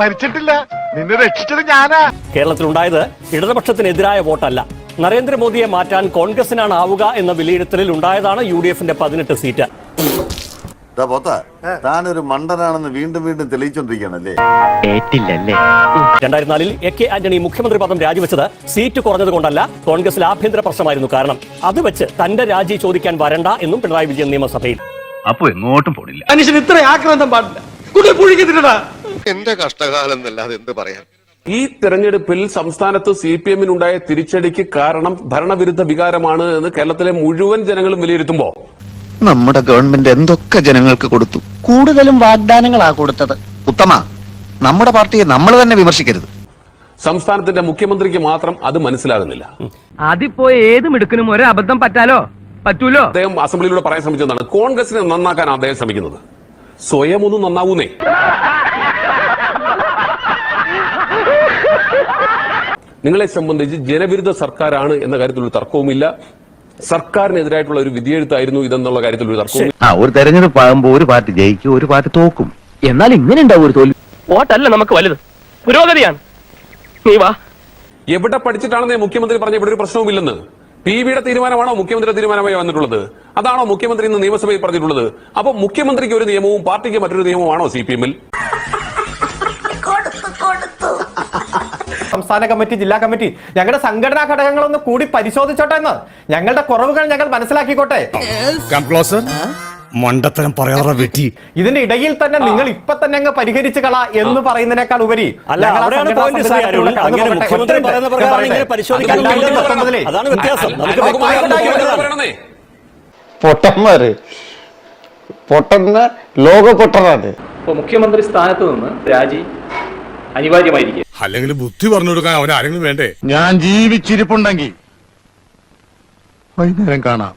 മരിച്ചിട്ടില്ല. നിന്നെ രക്ഷിച്ചത് ഞാനാ. കേരളത്തിലുണ്ടായത് ഇടതുപക്ഷത്തിനെതിരായ വോട്ടല്ല. നരേന്ദ്രമോദിയെ മാറ്റാൻ കോൺഗ്രസിനാണ് ആവുക എന്ന വിലയിരുത്തലിൽ ഉണ്ടായതാണ് യു ഡി എഫിന്റെ പതിനെട്ട് സീറ്റ് താനൊരു മണ്ടനാണെന്ന് വീണ്ടും വീണ്ടും തെളിയിച്ചോണ്ടിരിക്കുകയാണല്ലേ? രണ്ടായിരത്തി നാലിൽ എ കെ ആന്റണി മുഖ്യമന്ത്രി പദം രാജിവെച്ചത് സീറ്റ് കുറഞ്ഞത് കൊണ്ടല്ല കോൺഗ്രസിൽ ആഭ്യന്തര പ്രശ്നമായിരുന്നു കാരണം. അത് വെച്ച് തന്റെ രാജി ചോദിക്കാൻ വരണ്ട എന്നും പിണറായി വിജയൻ നിയമസഭയിൽ. അപ്പൊ എങ്ങോട്ടും പോണില്ല. മനുഷ്യൻ ഇത്ര ആക്രാന്തം പാടില്ല. കുട്ടി പുഴിക്കത്തില്ലടാ എന്റെ കഷ്ടകാലം എന്നല്ലാതെ എന്ത് പറയാം ഈ തെരഞ്ഞെടുപ്പിൽ സംസ്ഥാനത്ത് സി പി എമ്മിനുണ്ടായ തിരിച്ചടിക്ക് കാരണം ഭരണവിരുദ്ധ വികാരമാണ് എന്ന് കേരളത്തിലെ മുഴുവൻ ജനങ്ങളും വിലയിരുത്തുമ്പോ? നമ്മുടെ ഗവൺമെന്റ് എന്തൊക്കെ ജനങ്ങൾക്ക് കൊടുത്തു? കൂടുതലും വാഗ്ദാനങ്ങളാ കൊടുത്തത്. ഉത്തമ നമ്മുടെ പാർട്ടിയെ നമ്മൾ തന്നെ വിമർശിക്കരുത്. സംസ്ഥാനത്തിന്റെ മുഖ്യമന്ത്രിക്ക് മാത്രം അത് മനസ്സിലാകുന്നില്ല. അതിപ്പോ ഏത് മിടുക്കനും ഒരു അബദ്ധം പറ്റാലോ? പറ്റൂലോ? അദ്ദേഹം അസംബ്ലിയിലൂടെ പറയാൻ ശ്രമിച്ചതാണ് കോൺഗ്രസിനെ നന്നാക്കാൻ അദ്ദേഹം ശ്രമിക്കുന്നത്. സ്വയം ഒന്ന് നന്നാവൂന്നേ. നിങ്ങളെ സംബന്ധിച്ച് ജനവിരുദ്ധ സർക്കാരാണ് എന്ന കാര്യത്തിൽ ഒരു തർക്കവുമില്ല. സർക്കാരിനെതിരായിട്ടുള്ള ഒരു വിധിയെഴുത്തായിരുന്നു ഇതെന്നുള്ള കാര്യത്തിൽ ഒരു തർക്കവും ആ ഒരു തെരഞ്ഞെടുപ്പ് ആകുമ്പോൾ ഒരു പാർട്ടി ജയിക്കും ഒരു പാർട്ടി തോക്കും. എന്നാൽ ഇങ്ങനെ ഉണ്ടാവും ഒരു തോൽവി. വോട്ടല്ല നമുക്ക് വലുത്. പുരോഗതിയാണ്. നീ വാ. എവിടെ പഠിച്ചിട്ടാണെന്നേ മുഖ്യമന്ത്രി പറഞ്ഞ ഇവിടെ ഒരു പ്രശ്നവുമില്ലെന്ന്. പി വിയുടെ തീരുമാനമാണോ മുഖ്യമന്ത്രിയുടെ തീരുമാനമായി വന്നിട്ടുള്ളത്? അതാണോ മുഖ്യമന്ത്രി ഇന്ന് നിയമസഭയിൽ പറഞ്ഞിട്ടുള്ളത്? അപ്പൊ മുഖ്യമന്ത്രിക്ക് ഒരു നിയമവും പാർട്ടിക്ക് മറ്റൊരു നിയമവുമാണോ സി പി എമ്മിൽ? സംസ്ഥാന കമ്മിറ്റി ജില്ലാ കമ്മിറ്റി ഞങ്ങളുടെ സംഘടനാ ഘടകങ്ങളൊന്ന് കൂടി പരിശോധിച്ചോട്ടെ എന്ന്. ഞങ്ങളുടെ കുറവുകൾ ഞങ്ങൾ മനസ്സിലാക്കിക്കോട്ടെ. മണ്ടത്തരം പറയാറ വെറ്റി ഇതിന്റെ ഇടയിൽ തന്നെ നിങ്ങൾ ഇപ്പൊ തന്നെ അങ്ങ് പരിഹരിച്ചു കള എന്ന് പറയുന്നതിനേക്കാൾ ഉപരി. പൊട്ടന്മാര് പൊട്ടന്ന ലോക പൊട്ടനാണ് ഇപ്പൊ മുഖ്യമന്ത്രി സ്ഥാനത്ത് നിന്ന് രാജി അനിവാര്യമായിരിക്കും അല്ലെങ്കിൽ ബുദ്ധി പറഞ്ഞു കൊടുക്കാൻ അവൻ ആരെങ്കിലും വേണ്ടേ? ഞാൻ ജീവിച്ചിരിപ്പുണ്ടെങ്കിൽ വൈകുന്നേരം കാണാം.